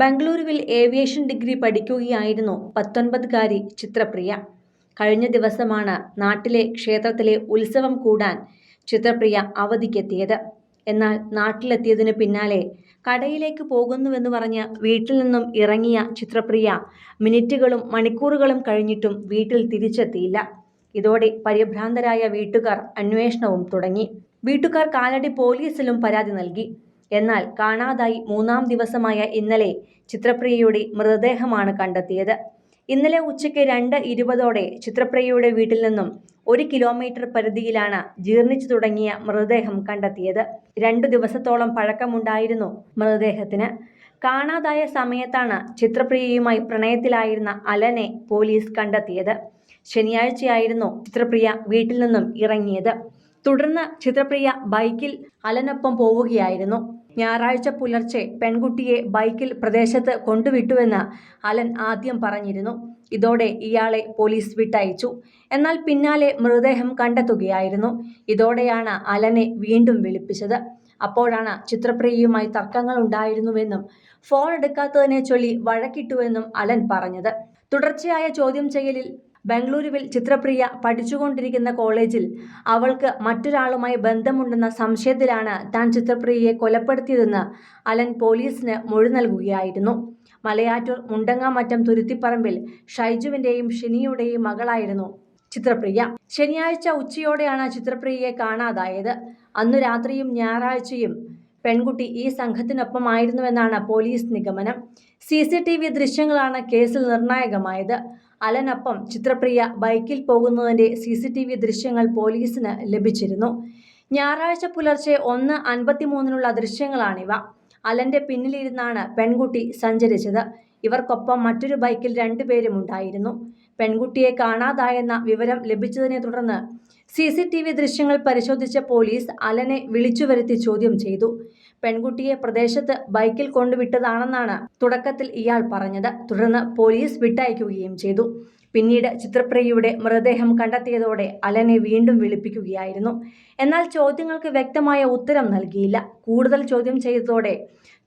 ബംഗളൂരുവിൽ aviation degree പഠിക്കുകയായിരുന്നു പത്തൊൻപതുകാരി ചിത്രപ്രിയ. കഴിഞ്ഞ ദിവസമാണ് നാട്ടിലെ ക്ഷേത്രത്തിലെ ഉത്സവം കൂടാൻ ചിത്രപ്രിയ അവധിക്കെത്തിയത്. എന്നാൽ നാട്ടിലെത്തിയതിനു പിന്നാലെ കടയിലേക്ക് പോകുന്നുവെന്ന് പറഞ്ഞ് വീട്ടിൽ നിന്നും ഇറങ്ങിയ ചിത്രപ്രിയ മിനിറ്റുകളും മണിക്കൂറുകളും കഴിഞ്ഞിട്ടും വീട്ടിൽ തിരിച്ചെത്തിയില്ല. ഇതോടെ പരിഭ്രാന്തരായ വീട്ടുകാർ അന്വേഷണവും തുടങ്ങി. വീട്ടുകാർ കാലടി പോലീസിലും പരാതി നൽകി. എന്നാൽ കാണാതായി മൂന്നാം ദിവസമായ ഇന്നലെ ചിത്രപ്രിയയുടെ മൃതദേഹമാണ് കണ്ടെത്തിയത്. ഇന്നലെ ഉച്ചയ്ക്ക് രണ്ട് ഇരുപതോടെ ചിത്രപ്രിയയുടെ വീട്ടിൽ നിന്നും ഒരു കിലോമീറ്റർ പരിധിയിലാണ് ജീർണിച്ചു തുടങ്ങിയ മൃതദേഹം കണ്ടെത്തിയത്. രണ്ടു ദിവസത്തോളം പഴക്കമുണ്ടായിരുന്നു മൃതദേഹത്തിന്. കാണാതായ സമയത്താണ് ചിത്രപ്രിയയുമായി പ്രണയത്തിലായിരുന്ന അലനെ പോലീസ് കണ്ടെത്തിയത്. ശനിയാഴ്ചയായിരുന്നു ചിത്രപ്രിയ വീട്ടിൽ നിന്നും ഇറങ്ങിയത്. തുടർന്ന് ചിത്രപ്രിയ ബൈക്കിൽ അലനൊപ്പം പോവുകയായിരുന്നു. ഞായറാഴ്ച പുലർച്ചെ പെൺകുട്ടിയെ ബൈക്കിൽ പ്രദേശത്ത് കൊണ്ടുവിട്ടുവെന്ന് അലൻ ആദ്യം പറഞ്ഞിരുന്നു. ഇതോടെ ഇയാളെ പോലീസ് വിട്ടയച്ചു. എന്നാൽ പിന്നാലെ മൃതദേഹം കണ്ടെത്തുകയായിരുന്നു. ഇതോടെയാണ് അലനെ വീണ്ടും വിളിപ്പിച്ചത്. അപ്പോഴാണ് ചിത്രപ്രിയയുമായി തർക്കങ്ങൾ ഉണ്ടായിരുന്നുവെന്നും ഫോൺ എടുക്കാത്തതിനെ ചൊല്ലി വഴക്കിട്ടുവെന്നും അലൻ പറഞ്ഞത്. തുടർച്ചയായ ചോദ്യം ചെയ്യലിൽ ബംഗളൂരുവിൽ ചിത്രപ്രിയ പഠിച്ചുകൊണ്ടിരിക്കുന്ന കോളേജിൽ അവൾക്ക് മറ്റൊരാളുമായി ബന്ധമുണ്ടെന്ന സംശയത്തിലാണ് താൻ ചിത്രപ്രിയയെ കൊലപ്പെടുത്തിയതെന്ന് അലൻ പോലീസിന് മൊഴി നൽകുകയായിരുന്നു. മലയാറ്റൂർ മുണ്ടങ്ങാമറ്റം തുരുത്തിപ്പറമ്പിൽ ഷൈജുവിന്റെയും ഷിനിയുടെയും മകളായിരുന്നു ചിത്രപ്രിയ. ശനിയാഴ്ച ഉച്ചയോടെയാണ് ചിത്രപ്രിയയെ കാണാതായത്. അന്നു രാത്രിയും ഞായറാഴ്ചയും പെൺകുട്ടി ഈ സംഘത്തിനൊപ്പമായിരുന്നുവെന്നാണ് പോലീസ് നിഗമനം. സി സി ടി വി ദൃശ്യങ്ങളാണ് കേസിൽ നിർണായകമായത്. അലനൊപ്പം ചിത്രപ്രിയ ബൈക്കിൽ പോകുന്നതിന്റെ സി സി ടി വി ദൃശ്യങ്ങൾ പോലീസിന് ലഭിച്ചിരുന്നു. ഞായറാഴ്ച പുലർച്ചെ ഒന്ന് അൻപത്തിമൂന്നിനുള്ള ദൃശ്യങ്ങളാണിവ. അലന്റെ പിന്നിലിരുന്നാണ് പെൺകുട്ടി സഞ്ചരിച്ചത്. ഇവർക്കൊപ്പം മറ്റൊരു ബൈക്കിൽ രണ്ടുപേരും ഉണ്ടായിരുന്നു പെൺകുട്ടിയെ കാണാതായെന്ന വിവരം ലഭിച്ചതിനെ തുടർന്ന് സി സി ടി വി ദൃശ്യങ്ങൾ പരിശോധിച്ച പോലീസ് അലനെ വിളിച്ചു വരുത്തി ചോദ്യം ചെയ്തു. പെൺകുട്ടിയെ പ്രദേശത്ത് ബൈക്കിൽ കൊണ്ടുവിട്ടതാണെന്നാണ് തുടക്കത്തിൽ ഇയാൾ പറഞ്ഞത്. തുടർന്ന് പോലീസ് വിട്ടയക്കുകയും ചെയ്തു. പിന്നീട് ചിത്രപ്രിയയുടെ മൃതദേഹം കണ്ടെത്തിയതോടെ അലനെ വീണ്ടും വിളിപ്പിക്കുകയായിരുന്നു. എന്നാൽ ചോദ്യങ്ങൾക്ക് വ്യക്തമായ ഉത്തരം നൽകിയില്ല. കൂടുതൽ ചോദ്യം ചെയ്തതോടെ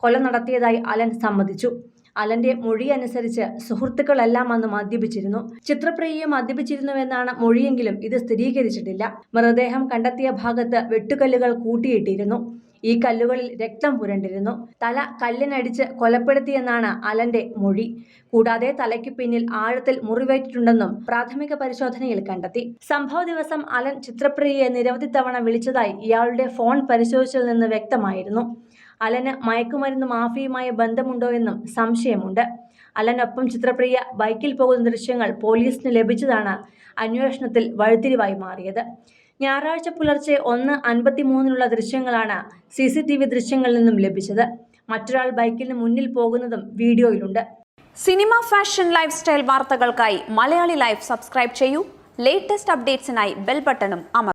കൊല നടത്തിയതായി അലൻ സമ്മതിച്ചു. അലന്റെ മൊഴി അനുസരിച്ച് സുഹൃത്തുക്കളെല്ലാം അന്ന് മദ്യപിച്ചിരുന്നു. ചിത്രപ്രിയയെ മദ്യപിച്ചിരുന്നുവെന്നാണ് മൊഴിയെങ്കിലും ഇത് സ്ഥിരീകരിച്ചിട്ടില്ല. മൃതദേഹം കണ്ടെത്തിയ ഭാഗത്ത് വെട്ടുകല്ലുകൾ കൂട്ടിയിട്ടിരുന്നു. ഈ കല്ലുകളിൽ രക്തം പുരണ്ടിരുന്നു. തല കല്ലിനടിച്ച് കൊലപ്പെടുത്തിയെന്നാണ് അലന്റെ മൊഴി. കൂടാതെ തലയ്ക്ക് പിന്നിൽ ആഴത്തിൽ മുറിവേറ്റിട്ടുണ്ടെന്നും പ്രാഥമിക പരിശോധനയിൽ കണ്ടെത്തി. സംഭവ ദിവസം അലൻ ചിത്രപ്രിയയെ നിരവധി തവണ വിളിച്ചതായി ഇയാളുടെ ഫോൺ പരിശോധിച്ചതിൽ നിന്ന് വ്യക്തമായിരുന്നു. അലന് മയക്കുമരുന്ന് മാഫിയുമായി ബന്ധമുണ്ടോ എന്നും സംശയമുണ്ട്. അലനൊപ്പം ചിത്രപ്രിയ ബൈക്കിൽ പോകുന്ന ദൃശ്യങ്ങൾ പോലീസിന് ലഭിച്ചതാണ് അന്വേഷണത്തിൽ വഴിത്തിരിവായി മാറിയത്. ഞായറാഴ്ച പുലർച്ചെ ഒന്ന് അൻപത്തിമൂന്നിനുള്ള ദൃശ്യങ്ങളാണ് സി സി ടി വി ദൃശ്യങ്ങളിൽ നിന്നും ലഭിച്ചത്. മറ്റൊരാൾ ബൈക്കിന് മുന്നിൽ പോകുന്നതും വീഡിയോയിലുണ്ട്. സിനിമ ഫാഷൻ ലൈഫ് സ്റ്റൈൽ വാർത്തകൾക്കായി മലയാളി ലൈഫ് സബ്സ്ക്രൈബ് ചെയ്യൂ. ലേറ്റസ്റ്റ് അപ്ഡേറ്റ്സിനായി ബെൽ ബട്ടണും അമർ